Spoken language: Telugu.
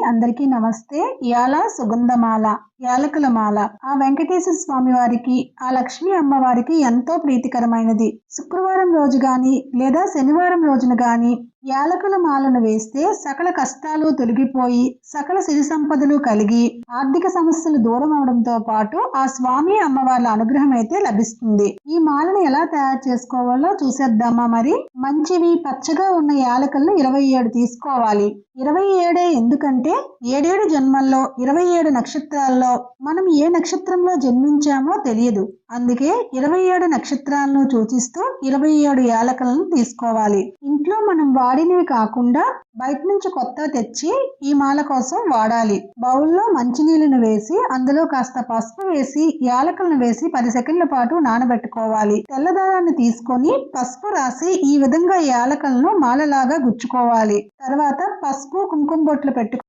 అందరికీ నమస్తే. ఇవాళ సుగంధమాల. యాలకుల మాల. ఆ వెంకటేశ్వర స్వామి వారికి ఆ లక్ష్మీ అమ్మవారికి ఎంతో ప్రీతికరమైనది. శుక్రవారం రోజు గాని లేదా శనివారం రోజున గాని యాలకుల మాలను వేస్తే సకల కష్టాలు తొలగిపోయి సకల సిరి సంపదలు కలిగి ఆర్థిక సమస్యలు దూరం అవడంతో పాటు ఆ స్వామి అమ్మవార్ల అనుగ్రహం అయితే లభిస్తుంది. ఈ మాలను ఎలా తయారు చేసుకోవాలో చూసేద్దామా మరి? మంచివి పచ్చగా ఉన్న యాలకులను ఇరవై ఏడు తీసుకోవాలి. ఇరవై ఏడే ఎందుకంటే ఏడేడు జన్మల్లో ఇరవై ఏడు నక్షత్రాల్లో మనం ఏ నక్షత్రంలో జన్మించామో తెలియదు. అందుకే ఇరవై ఏడు నక్షత్రాలను సూచిస్తూ ఇరవై ఏడు యాలకలను తీసుకోవాలి. ఇంట్లో మనం వాడినవి కాకుండా బయట నుంచి కొత్త తెచ్చి ఈ మాల కోసం వాడాలి. బౌల్లో మంచినీళ్ళను వేసి అందులో కాస్త పసుపు వేసి యాలకలను వేసి పది సెకండ్ల పాటు నానబెట్టుకోవాలి. తెల్లదారాన్ని తీసుకొని పసుపు రాసి ఈ విధంగా యాలకలను మాలలాగా గుచ్చుకోవాలి. తర్వాత పసుపు కుంకుమ బొట్లు పెట్టు